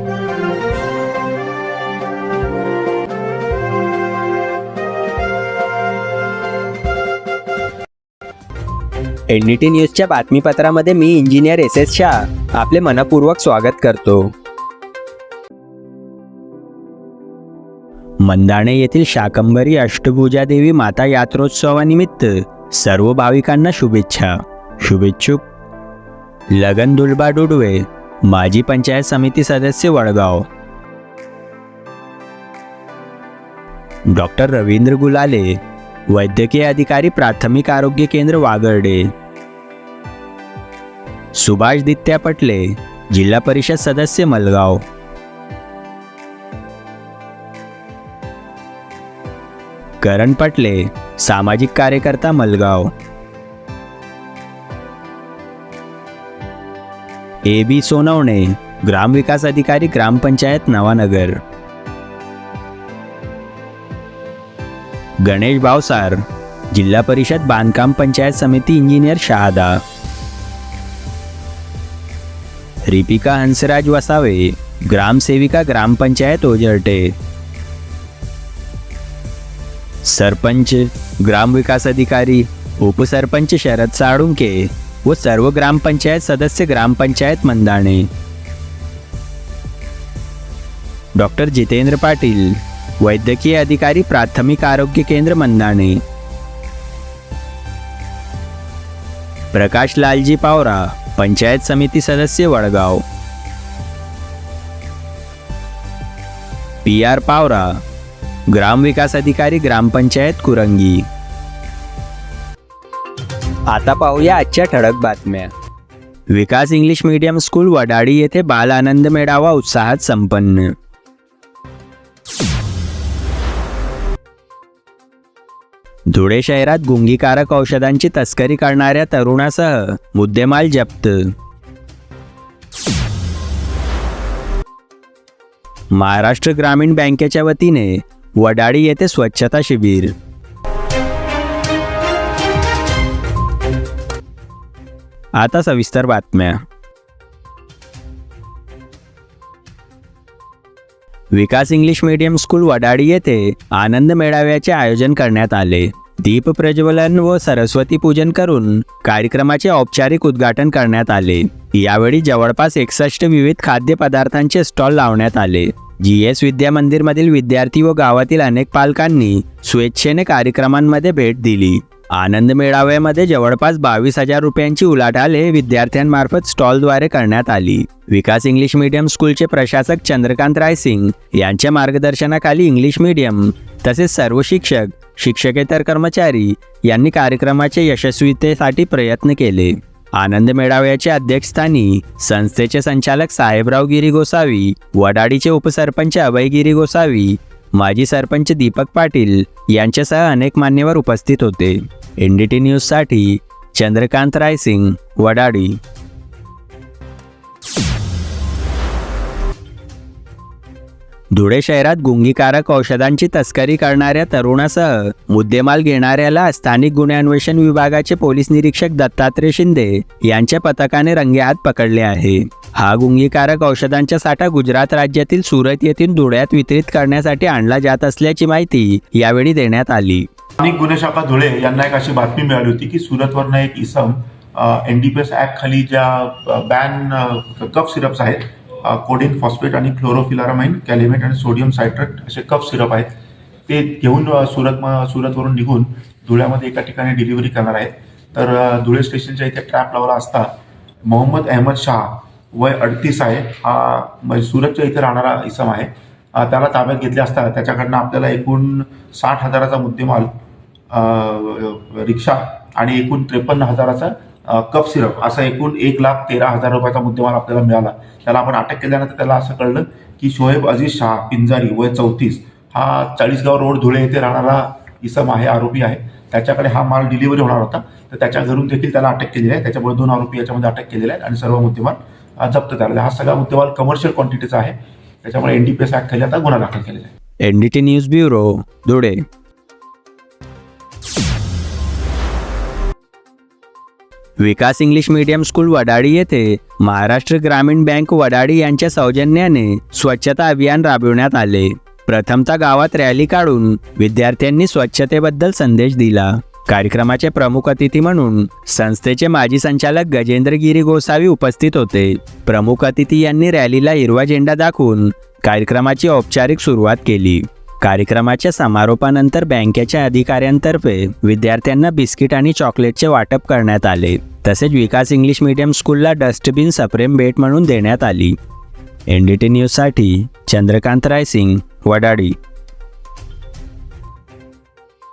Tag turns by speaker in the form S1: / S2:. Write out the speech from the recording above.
S1: NDT न्यूजच्या बातमीपत्रामध्ये मी इंजिनियर एस एस शाह. आपले मनपूर्वक स्वागत करतो. मंदाणे येथील शाकंभरी अष्टभुजा देवी माता यात्रोत्सवानिमित्त सर्व भाविकांना शुभेच्छा. शुभेच्छुक. लगन दुलबा डुडवे. माजी पंचायत समिती सदस्य वडगाव. डॉक्टर रवींद्र गुलाले वैद्यकीय अधिकारी प्राथमिक आरोग्य केंद्र वागर्डे. सुभाष दित्या पटले जिल्हा परिषद सदस्य मलगाव. करण पटले सामाजिक कार्यकर्ता मलगाव. ए बी सोनवणे ग्रामविकास अधिकारी ग्रामपंचायत नवानगर. गणेश भावसार जिल्हा परिषद बांधकाम पंचायत समिती इंजिनियर शहादा. रिपिका हंसराज वसावे ग्रामसेविका ग्रामपंचायत ओझरटे. सरपंच ग्रामविकास अधिकारी उपसरपंच शरद साळुंके. व सर्व ग्रामपंचायत सदस्य ग्रामपंचायत मंदाणे डॉक्टर जितेंद्र पाटील वैद्यकीय अधिकारी प्राथमिक आरोग्य केंद्र मंदाणे प्रकाश लालजी पावरा पंचायत समिती सदस्य वडगाव. पी आर पावरा ग्रामविकास अधिकारी ग्रामपंचायत कुरंगी. आता पाहूया आजच्या ठळक बातम्या. Vikas English medium school Vadali येथे बाल आनंद मेळावा उत्साहात संपन्न. धुळे शहरात गुंगीकारक औषधांची तस्करी करणाऱ्या तरुणासह मुद्देमाल जप्त. महाराष्ट्र ग्रामीण बँकेच्या वतीने वडाळी येथे स्वच्छता शिबिर. आता सविस्तर बातम्या. Vikas English medium school Vadali येथे आनंद मेळाव्याचे आयोजन करण्यात आले. दीप प्रज्वलन व सरस्वती पूजन करून कार्यक्रमाचे औपचारिक उद्घाटन करण्यात आले. यावेळी जवळपास एकसष्ट विविध खाद्यपदार्थांचे स्टॉल लावण्यात आले. जी एस विद्या मंदिरमधील विद्यार्थी व गावातील अनेक पालकांनी स्वेच्छेने कार्यक्रमांमध्ये भेट दिली. आनंद मेळाव्यामध्ये जवळपास बावीस हजार रुपयांची उलाढाल हे विद्यार्थ्यांमार्फत स्टॉलद्वारे करण्यात आली. विकास इंग्लिश मीडियम स्कूलचे प्रशासक चंद्रकांत रायसिंग यांच्या मार्गदर्शनाखाली इंग्लिश मीडियम तसेच सर्व शिक्षक शिक्षकेतर कर्मचारी यांनी कार्यक्रमाच्या यशस्वीतेसाठी प्रयत्न केले. आनंद मेळाव्याचे अध्यक्षस्थानी संस्थेचे संचालक साहेबराव गिरी गोसावी वडाडीचे उपसरपंच अभयगिरी गोसावी माजी सरपंच दीपक पाटील यांच्यासह अनेक मान्यवर उपस्थित होते. एन डी टी न्यूजसाठी चंद्रकांत रायसिंग वडाडी. धुळे शहरात गुंगीकारक औषधांची तस्करी करणाऱ्या तरुणासह मुद्देमाल घेणाऱ्याला स्थानिक गुन्हे अन्वेषण विभागाचे पोलीस निरीक्षक दत्तात्रय शिंदे यांच्या पथकाने रंगेहात पकडले आहे. हा गुंगीकारक औषधांचा साठा गुजरात राज्यातील सुरत येथील धुळ्यात वितरित करण्यासाठी आणला जात असल्याची माहिती यावेळी देण्यात आली.
S2: स्थानिक गुन्हे शाखा धुळे यांना एक अशी बातमी मिळाली होती की सुरतवरनं एक इसम N D P S act खाली ज्या बॅन कफ सिरप्स आहेत कोडिन फॉस्फेट आणि क्लोरोफिलारामाइन कॅलिमेट आणि सोडियम सायट्रेट असे कफ सिरप आहेत. ते घेऊन सुरत म- सुरतवरून निघून धुळ्यामध्ये एका ठिकाणी डिलिव्हरी करणार आहेत. तर धुळे स्टेशनच्या इथे ट्रॅप लावला असता मोहम्मद अहमद शाह वय अडतीस आहे. हा सुरतच्या इथे राहणारा इसम आहे. त्याला ताब्यात घेतले असता त्याच्याकडनं आपल्याला एकूण साठ हजाराचा मुद्देमाल रिक्षा आणि एकूण त्रेपन्न हजाराचा कप कफ सिरप असा एकूण एक लाख तेरा हजार रुपयाचा मुद्देमाल आपल्याला मिळाला. त्याला आपण अटक केल्यानंतर त्याला असं कळलं की शोएब अजीज शाह पिंजारी वय चौतीस हा चाळीसगाव रोड धुळे येथे राहणारा इसम आहे आरोपी आहे. त्याच्याकडे हा माल डिलिव्हरी होणार होता. तर त्याच्या घरून देखील त्याला अटक केलेली आहे. त्याच्यामुळे दोन आरोपी याच्यामध्ये अटक केलेले आहेत आणि सर्व मुद्देमाल जप्त झालेला आहे. हा सगळा मुद्देमाल कमर्शियल क्वांटिटीचा आहे. त्याच्यामुळे एनडीपीएस ऍक्ट खाली आता गुन्हा दाखल केलेला आहे.
S1: NDT news bureau Dhule. Vikas English medium school Vadali येथे महाराष्ट्र ग्रामीण बँक वडाळी यांच्या सौजन्याने स्वच्छता अभियान राबविण्यात आले. प्रथमतः गावात रॅली काढून विद्यार्थ्यांनी स्वच्छतेबद्दल संदेश दिला. कार्यक्रमाचे प्रमुख अतिथी म्हणून संस्थेचे माजी संचालक गजेंद्र गिरी गोसावी उपस्थित होते. प्रमुख अतिथी यांनी रॅलीला हिरवा झेंडा दाखवून कार्यक्रमाची औपचारिक सुरुवात केली. कार्यक्रमाच्या समारोपानंतर बँकेच्या अधिकाऱ्यांतर्फे विद्यार्थ्यांना बिस्किट आणि चॉकलेटचे वाटप करण्यात आले. तसेच विकास इंग्लिश मीडियम स्कूलला डस्टबिन सप्रेम भेट म्हणून देण्यात आली. एन डी टी न्यूजसाठी चंद्रकांत रायसिंग वडाडी.